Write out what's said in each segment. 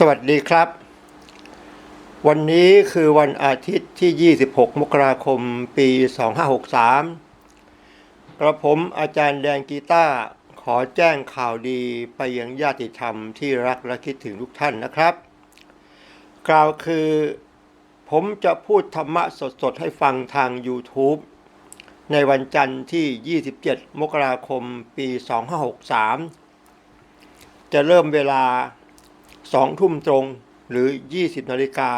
สวัสดีครับ วันนี้คือวันอาทิตย์ที่ 26 มกราคม ปี 2563 กระผมอาจารย์แดงกีตาร์ขอแจ้งข่าวดีไปยังญาติธรรมที่รักและคิดถึงทุกท่านนะครับ กล่าวคือผมจะพูดธรรมะสดๆ ให้ฟังทาง YouTube ในวันจันทร์ที่ 27 มกราคม ปี 2563 จะเริ่มเวลา 2ทุ่มตรงหรือ 20นาฬิกา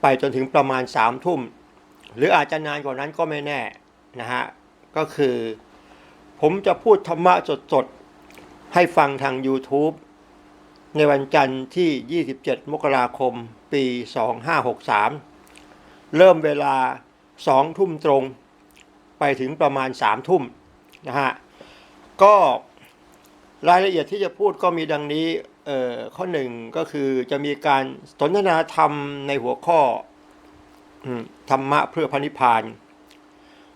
ไปจนถึงประมาณ3ทุ่ม หรืออาจจะนานกว่านั้นก็ไม่แน่นะฮะ ก็คือ ผมจะพูดธรรมะสดๆ ให้ฟังทาง YouTube ในวันจันทร์ที่ 27 มกราคม ปี 2563 เริ่มเวลา 2 ทุ่มตรง ไปถึงประมาณ 3 ทุ่มนะฮะ ก็ รายละเอียดที่จะพูดก็มีดังนี้เอ่อข้อหนึ่งก็คือจะมีการสนทนาธรรมในหัวข้อธรรมะเพื่อพระนิพพาน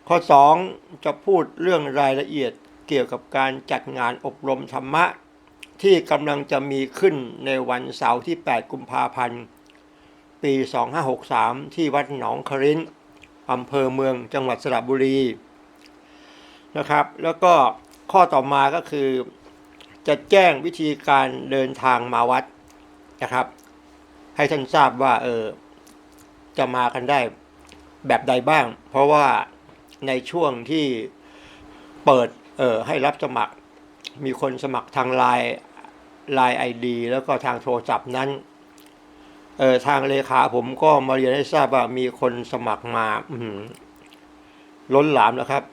ข้อ2จะพูดเรื่องรายละเอียดเกี่ยวกับการจัดงานอบรมธรรมะ ที่กำลังจะมีขึ้นในวันเสาร์ที่ 8 กุมภาพันธ์ ปี 2563 ที่วัดหนองครินอำเภอเมืองจังหวัดสระบุรีนะครับ แล้วก็ข้อต่อมาก็คือ จะแจ้งวิธีการเดินทางมาวัดนะครับ ให้ท่านทราบว่าเออจะมากันได้แบบใดบ้าง เพราะว่าในช่วงที่เปิดเออให้รับสมัคร มีคนสมัครทางไลน์ไลน์ไอดีแล้วก็ทางโทรศัพท์นั้นเออทางเลขาผมก็มาเรียนให้ทราบว่ามีคนสมัครมาอืล้นหลามแล้วครับ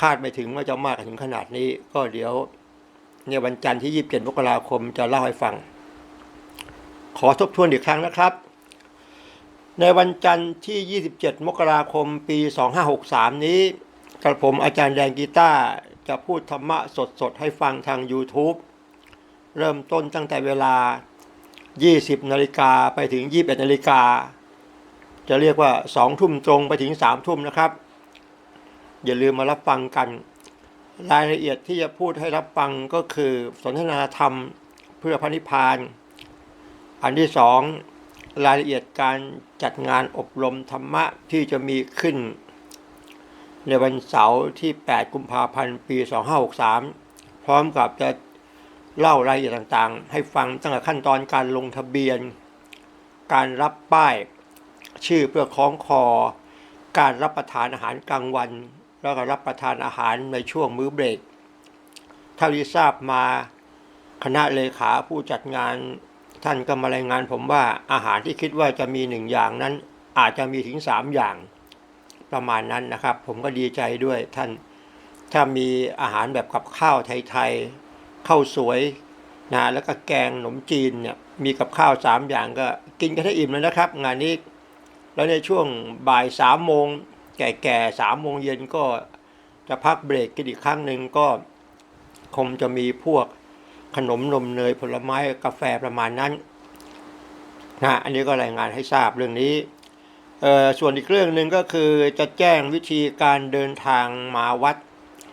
คาดไม่ถึงว่าจะมากถึงขนาดนี้ก็เดี๋ยว เนี่ยวันจันทร์ที่ 27 มกราคมจะเล่าให้ฟัง ขอทบทวนอีกครั้งนะครับ ในวันจันทร์ที่ 27 มกราคม ปี 2563 นี้กระผมอาจารย์แดงกีตาร์จะพูดธรรมะสดๆ ให้ฟังทาง YouTube เริ่มต้นตั้งแต่เวลา 20 นาฬิกาไปถึง 21 นาฬิกา จะเรียกว่า 2 ทุ่มตรงไปถึง 3 ทุ่มนะครับ อย่าลืมมารับฟังกัน รายละเอียดที่จะพูดให้รับฟังก็คือสนทนาธรรมเพื่อพระนิพพาน อันที่สองรายละเอียดการจัดงานอบรมธรรมะที่จะมีขึ้น ในวันเสาร์ที่ 8 กุมภาพันธ์ ปี 2563 พร้อมกับจะเล่ารายละเอียดต่างๆ ให้ฟังตั้งแต่ขั้นตอนการลงทะเบียน การรับป้ายชื่อเพื่อคล้องคอ การรับประทานอาหารกลางวัน แล้วก็รับประทานอาหารในช่วงมื้อเบรกเท่าที่ทราบมาคณะเลขาผู้จัดงาน ท่านก็มารายงานผมว่าอาหารที่คิดว่าจะมีหนึ่งอย่างนั้น อาจจะมีถึงสามอย่างประมาณนั้นนะครับ ผมก็ดีใจด้วยท่านถ้ามีอาหารแบบกับข้าวไทยๆข้าวสวยนะแล้วก็แกงขนมจีนเนี่ยมีกับข้าวสามอย่างก็กินกันให้อิ่มเลยนะครับ งานนี้แล้วในช่วงบ่ายสามโมง แก่ๆสามโมงเย็นก็จะพักเบรกกันอีกครั้งหนึ่งก็คงจะมีพวกขนมนมเนยผลไม้กาแฟประมาณนั้นนะอันนี้ก็รายงานให้ทราบเรื่องนี้เออส่วนอีกเรื่องหนึ่งก็คือจะแจ้งวิธีการเดินทางมาวัด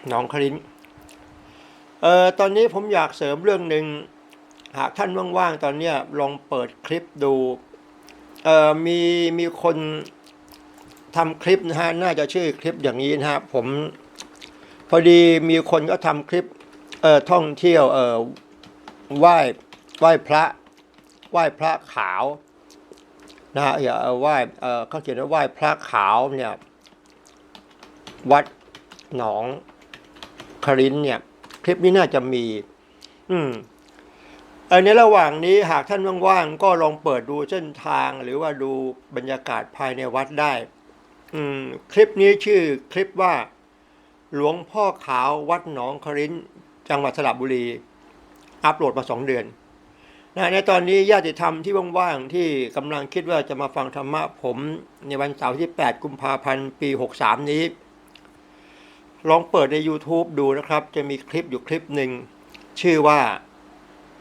หนองคลินเออตอนนี้ผมอยากเสริมเรื่องหนึ่งหากท่านว่างๆตอนนี้ลองเปิดคลิปดูเออมีมีคน ทำคลิปนะฮะน่าจะชื่อคลิปอย่างนี้นะฮะผมพอดีมีคนก็ทำคลิปเอ่อท่องเที่ยวเอ่อไหว้ไหว้พระไหว้พระขาวนะฮะอย่าเอาไหว้เอ่อเขาเขียนว่าไหว้พระขาวเนี่ยวัดหนองครินเนี่ย คลิปนี้น่าจะมี อืมเออในระหว่างนี้หากท่านว่างๆก็ลองเปิดดูเส้นทางหรือว่าดูบรรยากาศภายในวัดได้ คลิปนี้ชื่อคลิปว่า หลวงพ่อขาววัดหนองครินจังหวัดสระบุรี อัปโหลดมาสองเดือนนะในตอนนี้ญาติธรรมที่ว่างๆที่กำลังคิดว่าจะมาฟังธรรมะผม ในวันเสาร์ที่ 8 กุมภาพันธ์ ปี 63 นี้ ลองเปิดใน YouTube ดูนะครับ จะมีคลิปอยู่คลิปหนึ่ง ชื่อว่า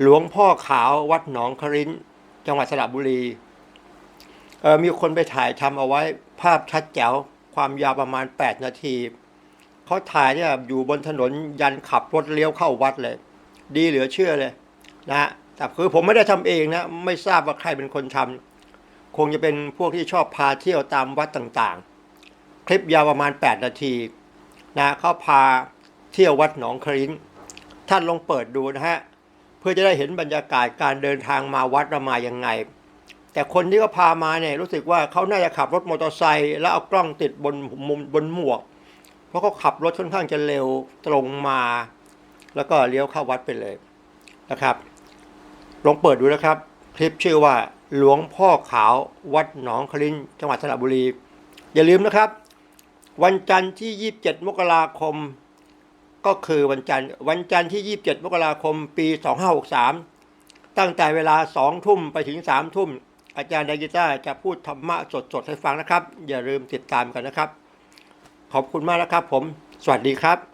หลวงพ่อขาววัดหนองครินจังหวัดสระบุรี มีคนไปถ่ายทำเอาไว้ ภาพชัดแจ๋วความยาวประมาณ 8 นาทีเขาถ่ายเนี่ยอยู่บนถนนยันขับรถเลี้ยวเข้าวัดเลย ดีเหลือเชื่อเลยนะฮะแต่คือผมไม่ได้ทำเองนะ ไม่ทราบว่าใครเป็นคนทำคงจะเป็นพวกที่ชอบพาเที่ยวตามวัดต่างๆ คลิปยาวประมาณ 8 นาทีนะเขาพาเที่ยววัดหนองคริ้นท่านลองเปิดดูนะฮะ เพื่อจะได้เห็นบรรยากาศการเดินทางมาวัดรามายังไง แต่คนที่เขาพามาเนี่ยรู้สึกว่าเขาน่าจะขับรถมอเตอร์ไซค์แล้วเอากล้องติดบนมุมบนหมวก เพราะเขาขับรถค่อนข้างจะเร็วตรงมา แล้วก็เลี้ยวเข้าวัดไปเลยนะครับ ลองเปิดดูนะครับ คลิปชื่อว่าหลวงพ่อขาววัดหนองคลินจังหวัดสระบุรี อย่าลืมนะครับ วันจันทร์ที่ 27 มกราคม ก็คือวันจันทร์วันจันทร์ที่ 27 มกราคม ปี 2563 ตั้งแต่เวลา 2 ทุ่มไปถึง 3 ทุ่ม อาจารย์ไดกิต้าจะพูดธรรมะสดๆให้ฟังนะครับ อย่าลืมติดตามกันนะครับ ขอบคุณมากนะครับผม สวัสดีครับ